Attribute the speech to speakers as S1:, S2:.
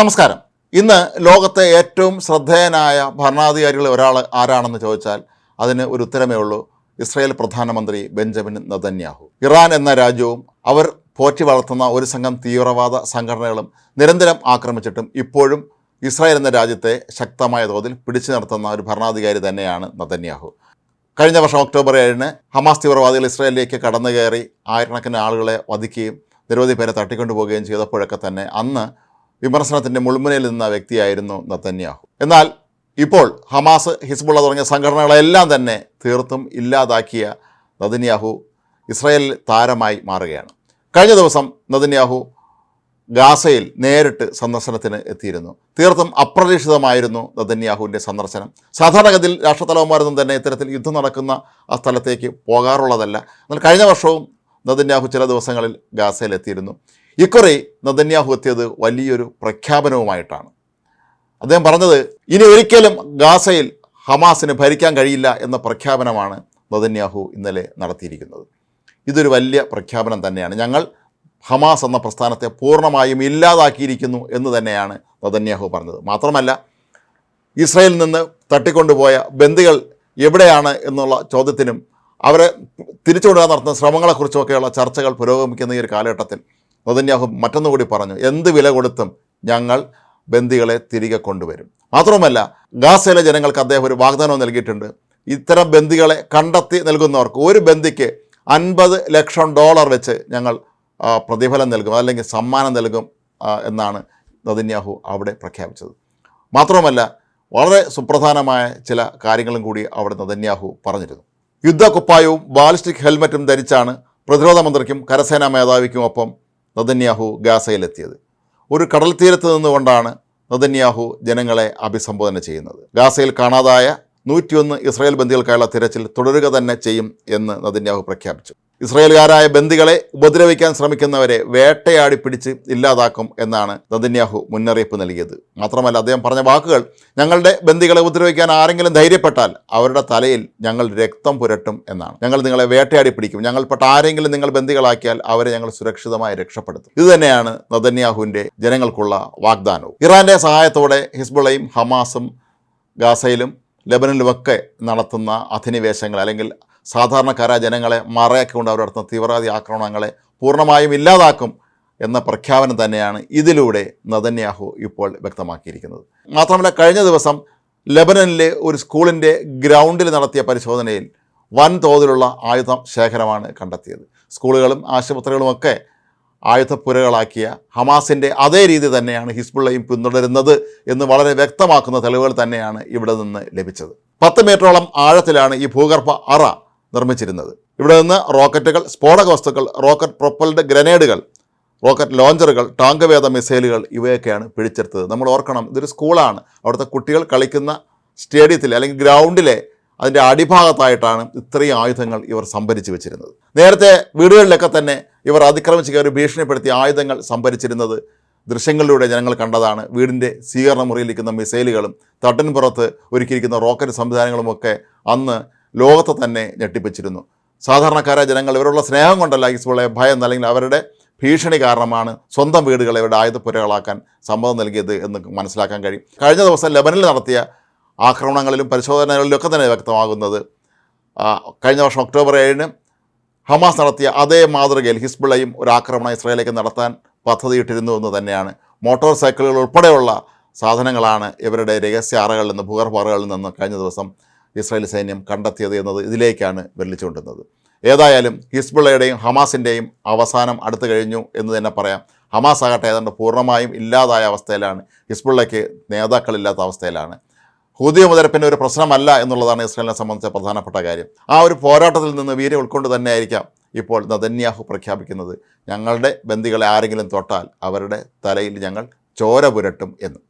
S1: നമസ്കാരം. ഇന്ന് ലോകത്തെ ഏറ്റവും ശ്രദ്ധേയനായ ഭരണാധികാരികളിൽ ഒരാൾ ആരാണെന്ന് ചോദിച്ചാൽ അതിന് ഒരു ഉത്തരമേ ഉള്ളൂ. ഇസ്രായേൽ പ്രധാനമന്ത്രി ബെഞ്ചമിൻ നദന്യാഹു ഇറാൻ എന്ന രാജ്യവും അവർ പോറ്റി വളർത്തുന്ന ഒരു സംഘം തീവ്രവാദ സംഘടനകളും നിരന്തരം ആക്രമിച്ചിട്ടും ഇപ്പോഴും ഇസ്രായേൽ എന്ന രാജ്യത്തെ ശക്തമായ തോതിൽ പിടിച്ചു നിർത്തുന്ന ഒരു ഭരണാധികാരി തന്നെയാണ് നദന്യാഹു കഴിഞ്ഞ വർഷം ഒക്ടോബർ ഏഴിന് ഹമാസ് തീവ്രവാദികൾ ഇസ്രായേലിലേക്ക് കടന്നു കയറി ആയിരക്കണക്കിന് ആളുകളെ വധിക്കുകയും നിരവധി പേരെ തട്ടിക്കൊണ്ടുപോവുകയും ചെയ്തപ്പോഴൊക്കെ തന്നെ അന്ന് വിമർശനത്തിന്റെ മുൾമുനയിൽ നിന്ന വ്യക്തിയായിരുന്നു നത്തന്യാഹു. എന്നാൽ ഇപ്പോൾ ഹമാസ് ഹിസ്ബുള്ള തുടങ്ങിയ സംഘടനകളെല്ലാം തന്നെ തീർത്തും ഇല്ലാതാക്കിയ നദിന്യാഹു ഇസ്രയേൽ താരമായി മാറുകയാണ്. കഴിഞ്ഞ ദിവസം നദിന്യാഹു ഗാസയിൽ നേരിട്ട് സന്ദർശനത്തിന് എത്തിയിരുന്നു. തീർത്തും അപ്രതീക്ഷിതമായിരുന്നു നദന്യാഹുവിന്റെ സന്ദർശനം. സാധാരണഗതിയിൽ രാഷ്ട്രത്തലവന്മാരൊന്നും തന്നെ ഇത്തരത്തിൽ യുദ്ധം നടക്കുന്ന ആ സ്ഥലത്തേക്ക് പോകാറുള്ളതല്ല. എന്നാൽ കഴിഞ്ഞ വർഷവും നദന്യാഹു ചില ദിവസങ്ങളിൽ ഗാസയിൽ എത്തിയിരുന്നു. ഇക്കുറി നദന്യാഹു എത്തിയത് വലിയൊരു പ്രഖ്യാപനവുമായിട്ടാണ്. അദ്ദേഹം പറഞ്ഞത് ഇനി ഒരിക്കലും ഗാസയിൽ ഹമാസിന് ഭരിക്കാൻ കഴിയില്ല എന്ന പ്രഖ്യാപനമാണ് നദന്യാഹു ഇന്നലെ നടത്തിയിരിക്കുന്നത്. ഇതൊരു വലിയ പ്രഖ്യാപനം തന്നെയാണ്. ഞങ്ങൾ ഹമാസ് എന്ന പ്രസ്ഥാനത്തെ പൂർണമായും ഇല്ലാതാക്കിയിരിക്കുന്നു എന്ന് തന്നെയാണ് നദന്യാഹു പറഞ്ഞത്. മാത്രമല്ല ഇസ്രയേലിൽ നിന്ന് തട്ടിക്കൊണ്ടുപോയ ബന്ദികൾ എവിടെയാണ് എന്നുള്ള ചോദ്യത്തിനും അവരെ തിരിച്ചുകൊണ്ടുവരാൻ നടത്തുന്ന ശ്രമങ്ങളെക്കുറിച്ചുമൊക്കെയുള്ള ചർച്ചകൾ പുരോഗമിക്കുന്ന ഈ ഒരു കാലഘട്ടത്തിൽ നദന്യാഹു മറ്റൊന്നുകൂടി പറഞ്ഞു എന്ത് വില കൊടുത്തും ഞങ്ങൾ ബന്ദികളെ തിരികെ കൊണ്ടുവരും. മാത്രവുമല്ല ഗാസയിലെ ജനങ്ങൾക്ക് അദ്ദേഹം ഒരു വാഗ്ദാനവും നൽകിയിട്ടുണ്ട്. ഇത്തരം ബന്ദികളെ കണ്ടെത്തി നൽകുന്നവർക്ക് ഒരു ബന്ദിക്ക് അൻപത് ലക്ഷം ഡോളർ വെച്ച് ഞങ്ങൾ പ്രതിഫലം നൽകും അല്ലെങ്കിൽ സമ്മാനം നൽകും എന്നാണ് നദന്യാഹു അവിടെ പ്രഖ്യാപിച്ചത്. മാത്രവുമല്ല വളരെ സുപ്രധാനമായ ചില കാര്യങ്ങളും കൂടി അവിടെ നദന്യാഹു പറഞ്ഞിരുന്നു. യുദ്ധ യുദ്ധക്കുപ്പായവും ബാലിസ്റ്റിക് ഹെൽമറ്റും ധരിച്ചാണ് പ്രതിരോധ മന്ത്രിക്കും കരസേനാ മേധാവിക്കും ഒപ്പം നദന്യാഹു ഗാസയിലെത്തിയത്. ഒരു കടൽ തീരത്ത് നിന്നുകൊണ്ടാണ് നദന്യാഹു ജനങ്ങളെ അഭിസംബോധന ചെയ്യുന്നത്. ഗാസയിൽ കാണാതായ നൂറ്റിയൊന്ന് ഇസ്രായേൽ ബന്ധികൾക്കായുള്ള തിരച്ചിൽ തുടരുക തന്നെ ചെയ്യും എന്ന് നദന്യാഹു പ്രഖ്യാപിച്ചു. ഇസ്രായേൽകാരായ ബന്ദികളെ ഉപദ്രവിക്കാൻ ശ്രമിക്കുന്നവരെ വേട്ടയാടി പിടിച്ച് ഇല്ലാതാക്കും എന്നാണ് നദിന്യാഹു മുന്നറിയിപ്പ് നൽകിയത്. മാത്രമല്ല അദ്ദേഹം പറഞ്ഞ വാക്കുകൾ ഞങ്ങളുടെ ബന്ദികളെ ഉപദ്രവിക്കാൻ ആരെങ്കിലും ധൈര്യപ്പെട്ടാൽ അവരുടെ തലയിൽ ഞങ്ങൾ രക്തം പുരട്ടും എന്നാണ്. ഞങ്ങൾ നിങ്ങളെ വേട്ടയാടി പിടിക്കും. ഞങ്ങൾപ്പെട്ട ആരെങ്കിലും നിങ്ങൾ ബന്ദികളാക്കിയാൽ അവരെ ഞങ്ങൾ സുരക്ഷിതമായി രക്ഷപ്പെടുത്തും. ഇതുതന്നെയാണ് നദന്യാഹുവിന്റെ ജനങ്ങൾക്കുള്ള വാഗ്ദാനവും. ഇറാന്റെ സഹായത്തോടെ ഹിസ്ബുളയും ഹമാസും ഗാസയിലും ലെബനനിലുമൊക്കെ നടത്തുന്ന അധിനിവേശങ്ങൾ അല്ലെങ്കിൽ സാധാരണക്കാരായ ജനങ്ങളെ മറയാക്കിക്കൊണ്ട് അവർ നടത്തുന്ന തീവ്രവാദി ആക്രമണങ്ങളെ പൂർണമായും ഇല്ലാതാക്കും എന്ന പ്രഖ്യാപനം തന്നെയാണ് ഇതിലൂടെ നദന്യാഹു ഇപ്പോൾ വ്യക്തമാക്കിയിരിക്കുന്നത്. മാത്രമല്ല കഴിഞ്ഞ ദിവസം ലെബനനിലെ ഒരു സ്കൂളിന്റെ ഗ്രൗണ്ടിൽ നടത്തിയ പരിശോധനയിൽ വൻതോതിലുള്ള ആയുധ ശേഖരമാണ് കണ്ടെത്തിയത്. സ്കൂളുകളും ആശുപത്രികളുമൊക്കെ ആയുധപ്പുരകളാക്കിയ ഹമാസിന്റെ അതേ രീതി തന്നെയാണ് ഹിസ്ബുള്ളയും പിന്തുടരുന്നത് എന്ന് വളരെ വ്യക്തമാക്കുന്ന തെളിവുകൾ തന്നെയാണ് ഇവിടെ നിന്ന് ലഭിച്ചത്. പത്ത് മീറ്ററോളം ആഴത്തിലാണ് ഈ ഭൂഗർഭ അറ നിർമ്മിച്ചിരുന്നത്. ഇവിടെ നിന്ന് റോക്കറ്റുകൾ സ്ഫോടക വസ്തുക്കൾ റോക്കറ്റ് പ്രൊപ്പൽഡ് ഗ്രനേഡുകൾ റോക്കറ്റ് ലോഞ്ചറുകൾ ടാങ്ക് വേദ മിസൈലുകൾ ഇവയൊക്കെയാണ് പിടിച്ചെടുത്തത്. നമ്മൾ ഓർക്കണം ഇതൊരു സ്കൂളാണ്. അവിടുത്തെ കുട്ടികൾ കളിക്കുന്ന സ്റ്റേഡിയത്തിൽ അല്ലെങ്കിൽ ഗ്രൗണ്ടിലെ അതിന്റെ അടിഭാഗത്തായിട്ടാണ് ഇത്രയും ആയുധങ്ങൾ ഇവർ സംഭരിച്ചു വെച്ചിരുന്നത്. നേരത്തെ വീടുകളിലൊക്കെ തന്നെ ഇവർ അതിക്രമിച്ച് കയറി ഭീഷണിപ്പെടുത്തിയ ആയുധങ്ങൾ സംഭരിച്ചിരുന്നത് ദൃശ്യങ്ങളിലൂടെ ജനങ്ങൾ കണ്ടതാണ്. വീടിന്റെ സ്വീകരണ മുറിയിലിരിക്കുന്ന മിസൈലുകളും തട്ടിൻപുറത്ത് ഒരുക്കിയിരിക്കുന്ന റോക്കറ്റ് സംവിധാനങ്ങളുമൊക്കെ അന്ന് ലോകത്തെ തന്നെ ഞെട്ടിപ്പിച്ചിരുന്നു. സാധാരണക്കാരായ ജനങ്ങൾ ഇവരുള്ള സ്നേഹം കൊണ്ടല്ല ഹിസ്ബുള്ളയെ ഭയം അല്ലെങ്കിൽ അവരുടെ ഭീഷണി കാരണമാണ് സ്വന്തം വീടുകളെ ഇവരുടെ ആയുധപ്പുരകളാക്കാൻ സമ്മതം നൽകിയത് എന്ന് മനസ്സിലാക്കാൻ കഴിയും. കഴിഞ്ഞ ദിവസം ലെബനിൽ നടത്തിയ ആക്രമണങ്ങളിലും പരിശോധനകളിലും ഒക്കെ തന്നെ വ്യക്തമാകുന്നത് കഴിഞ്ഞ വർഷം ഒക്ടോബർ ഏഴിന് ഹമാസ് നടത്തിയ അതേ മാതൃകയിൽ ഹിസ്ബുള്ളയും ഒരു ആക്രമണം ഇസ്രയേലേക്ക് നടത്താൻ പദ്ധതിയിട്ടിരുന്നു എന്ന് തന്നെയാണ്. മോട്ടോർ സൈക്കിളുകൾ ഉൾപ്പെടെയുള്ള സാധനങ്ങളാണ് ഇവരുടെ രഹസ്യ അറകളിൽ നിന്ന് ഭൂഗർഭ അറകളിൽ നിന്ന് കഴിഞ്ഞ ദിവസം ഇസ്രായേൽ സൈന്യം കണ്ടെത്തിയത് എന്നത് ഇതിലേക്കാണ് വെള്ളിച്ചുകൊണ്ടുന്നത് ഏതായാലും ഹിസ്ബുള്ളയുടെയും ഹമാസിന്റെയും അവസാനം അടുത്തു കഴിഞ്ഞു എന്ന് തന്നെ പറയാം. ഹമാസ് ആകട്ടെ ഏതാണ്ട് പൂർണമായും ഇല്ലാതായ അവസ്ഥയിലാണ്. ഹിസ്ബുള്ളയ്ക്ക് നേതാക്കളില്ലാത്ത അവസ്ഥയിലാണ്. ഹൂദിയ മുതരപ്പിന്റെ ഒരു പ്രശ്നമല്ല എന്നുള്ളതാണ് ഇസ്രായേലിനെ സംബന്ധിച്ച പ്രധാനപ്പെട്ട കാര്യം. ആ ഒരു പോരാട്ടത്തിൽ നിന്ന് വീര്യം ഉൾക്കൊണ്ട് തന്നെയായിരിക്കാം ഇപ്പോൾ നദന്യാഹു പ്രഖ്യാപിക്കുന്നത്. ഞങ്ങളുടെ ബന്ദികളെ ആരെങ്കിലും തൊട്ടാൽ അവരുടെ തലയിൽ ഞങ്ങൾ ചോര പുരട്ടും എന്ന്.